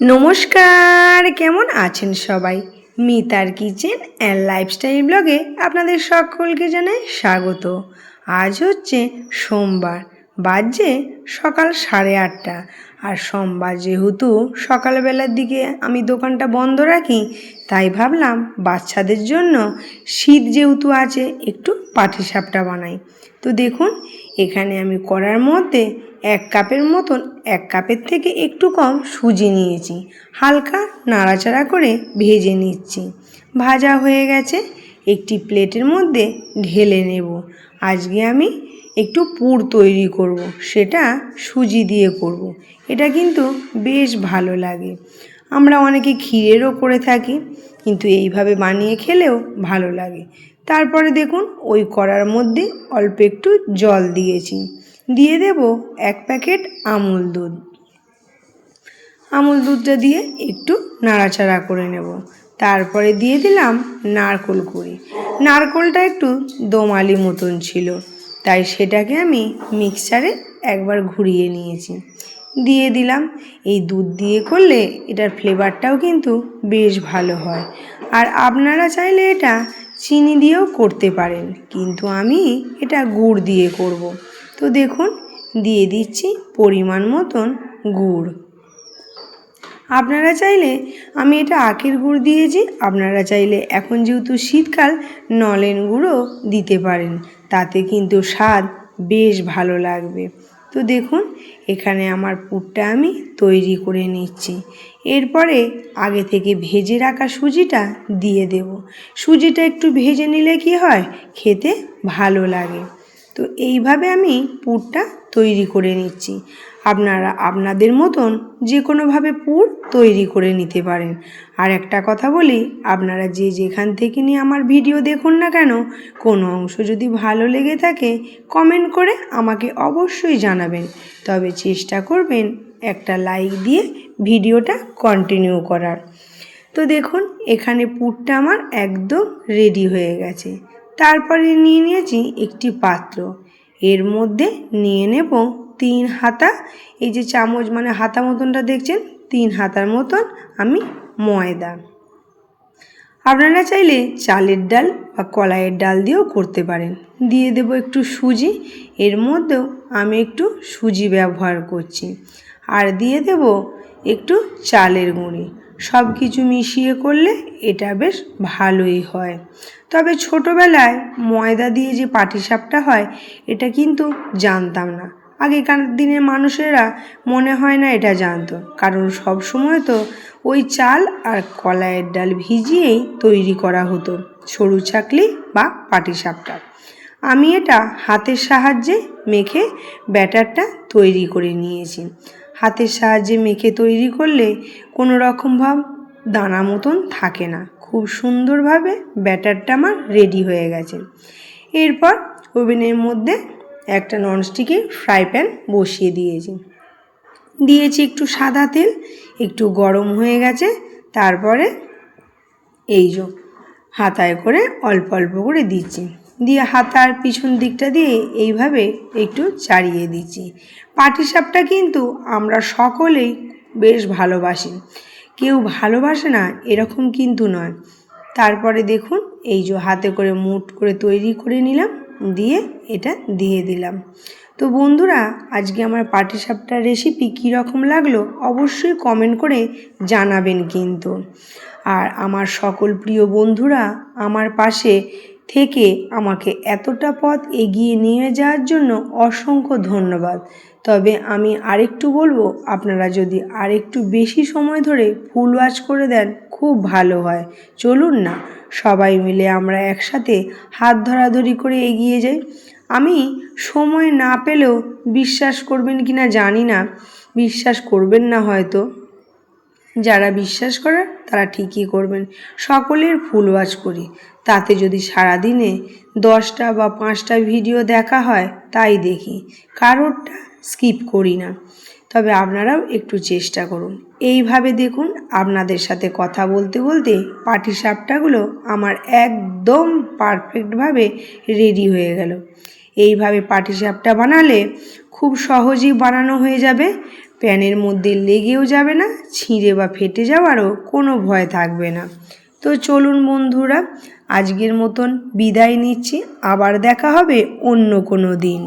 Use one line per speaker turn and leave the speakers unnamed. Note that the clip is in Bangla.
নমস্কার, কেমন আছেন সবাই? মিতার কিচেন অ্যান্ড লাইফস্টাইল ব্লগে আপনাদের সকলকে জানাই স্বাগত। আজ হচ্ছে সোমবার, বাজছে সকাল সাড়ে আটটা। আর সোমবার যেহেতু সকালবেলার দিকে আমি দোকানটা বন্ধ রাখি, তাই ভাবলাম বাচ্চাদের জন্য শীত যেহেতু আছে, একটু পাটিসাপটা বানাই। তো দেখুন, এখানে আমি করার মধ্যে এক কাপের মতন, এক কাপের থেকে একটু কম সুজি নিয়েছি। হালকা নাড়াচাড়া করে ভেজে নিচ্ছি। ভাজা হয়ে গেছে, একটি প্লেটের মধ্যে ঢেলে নেব। আজকে আমি একটু পুর তৈরি করব। সেটা সুজি দিয়ে করব। এটা কিন্তু বেশ ভালো লাগে। আমরা অনেকে ক্ষীরেরও করে থাকি, কিন্তু এইভাবে বানিয়ে খেলেও ভালো লাগে। তারপরে দেখুন, ওই কড়ার মধ্যে অল্প একটু জল দিয়েছি। দিয়ে দেব এক প্যাকেট আমুল দুধ। আমুল দুধটা দিয়ে একটু নাড়াচাড়া করে নেব। তারপরে দিয়ে দিলাম নারকোল কুড়ি। নারকোলটা একটু দোমালি মতন ছিল, তাই সেটাকে আমি মিক্সারে একবার ঘুরিয়ে নিয়েছি। দিয়ে দিলাম, এই দুধ দিয়ে করলে এটার ফ্লেভারটাও কিন্তু বেশ ভালো হয়। আর আপনারা চাইলে এটা চিনি দিয়েও করতে পারেন, কিন্তু আমি এটা গুড় দিয়ে করব। তো দেখুন, দিয়ে দিচ্ছি পরিমাণ মতন গুড়। আপনারা চাইলে, আমি এটা আখের গুড় দিয়েছি, আপনারা চাইলে এখন যেহেতু শীতকাল, নলেন গুঁড়ও দিতে পারেন, তাতে কিন্তু স্বাদ বেশ ভালো লাগবে। তো দেখুন, এখানে আমার পুরটা আমি তৈরি করে নিচ্ছি। এরপরে আগে থেকে ভেজে রাখা সুজিটা দিয়ে দেব। সুজিটা একটু ভেজে নিলে কি হয়? খেতে ভালো লাগে। তো এইভাবে আমি পুরটা তৈরি করে নিচ্ছি। আপনারা আপনাদের মতন যে কোনোভাবে পুর তৈরি করে নিতে পারেন। আর একটা কথা বলি, আপনারা যে যেখান থেকে নিয়ে আমার ভিডিও দেখুন না কেন, কোনো অংশ যদি ভালো লেগে থাকে, কমেন্ট করে আমাকে অবশ্যই জানাবেন। তবে চেষ্টা করবেন একটা লাইক দিয়ে ভিডিওটা কন্টিনিউ করার। তো দেখুন, এখানে পুরটা আমার একদম রেডি হয়ে গেছে। তারপরে নিয়ে নিয়েছি একটি পাত্র। এর মধ্যে নিয়ে নেব তিন হাতা। এই যে চামচ মানে হাতা মতনটা দেখছেন, তিন হাতার মতন আমি ময়দা। আপনারা চাইলে চালের ডাল বা কলাইয়ের ডাল দিয়েও করতে পারেন। দিয়ে দেব একটু সুজি। এর মধ্যেও আমি একটু সুজি ব্যবহার করছি। আর দিয়ে দেব একটু চালের গুঁড়ি। সব কিছু মিশিয়ে করলে এটা বেশ ভালোই হয়। তবে ছোটোবেলায় ময়দা দিয়ে যে পাটিসাপটা হয়, এটা কিন্তু জানতাম না। আগেকার দিনের মানুষেরা মনে হয় না এটা জানতো, কারণ সব সময় তো ওই চাল আর কলাইয়ের ডাল ভিজিয়েই তৈরি করা হতো, সরু চাকলি বা পাটিসাপটা। আমি এটা হাতের সাহায্যে মেখে ব্যাটারটা তৈরি করে নিয়েছি। হাতের সাহায্যে মেখে তৈরি করলে কোনো রকমভাব দানা মতন থাকে না। খুব সুন্দরভাবে ব্যাটারটা আমার রেডি হয়ে গেছে। এরপর ওভেনের মধ্যে একটা ননস্টিকের ফ্রাই প্যান বসিয়ে দিয়েছি। দিয়েছি একটু সাদা তেল, একটু গরম হয়ে গেছে, তারপরে এই যে হাতায় করে অল্প অল্প করে দিচ্ছি। দিয়ে হাতার পিছন দিকটা দিয়ে এইভাবে একটু চাড়িয়ে দিচ্ছি। পাটিসাপটা কিন্তু আমরা সকলেই বেশ ভালোবাসি। কেউ ভালোবাসে না, এরকম কিন্তু নয়। তারপরে দেখুন, এই যে হাতে করে মুট করে তৈরি করে নিলাম, দিয়ে এটা দিয়ে দিলাম। তো বন্ধুরা, আজকে আমার পাটিসাপটার রেসিপি কীরকম লাগল অবশ্যই কমেন্ট করে জানাবেন কিন্তু। আর আমার সকল প্রিয় বন্ধুরা, আমার পাশে থেকে আমাকে এতটা পথ এগিয়ে নিয়ে যাওয়ার জন্য অসংখ্য ধন্যবাদ। তবে আমি আরেকটু বলব, আপনারা যদি আরেকটু বেশি সময় ধরে ফুল ওয়াচ করে দেন, খুব ভালো হয়। চলুন না, সবাই মিলে আমরা একসাথে হাত ধরাধরি করে এগিয়ে যাই। আমি সময় না পেলেও বিশ্বাস করবেন কি না জানি না, বিশ্বাস করবেন না হয়তো। যারা বিশ্বাস করার তারা ঠিকই করবেন। সকলের ফুল করি। তাতে যদি সারাদিনে দশটা বা পাঁচটা ভিডিও দেখা হয়, তাই দেখি। কারোরটা স্কিপ করি না। তবে আপনারাও একটু চেষ্টা করুন। এইভাবে দেখুন, আপনাদের সাথে কথা বলতে বলতে পাটিসাপটাগুলো আমার একদম পারফেক্টভাবে রেডি হয়ে গেল। এইভাবে পাটিসাপটা বানালে খুব সহজেই বানানো হয়ে যাবে। প্যানের মধ্যে লেগেও যাবে না, ছিঁড়ে বা ফেটে যাওয়ারও কোনো ভয় থাকবে না। তো চলুন বন্ধুরা, আজকের মতন বিদায় নিচ্ছি। আবার দেখা হবে অন্য কোনো দিন।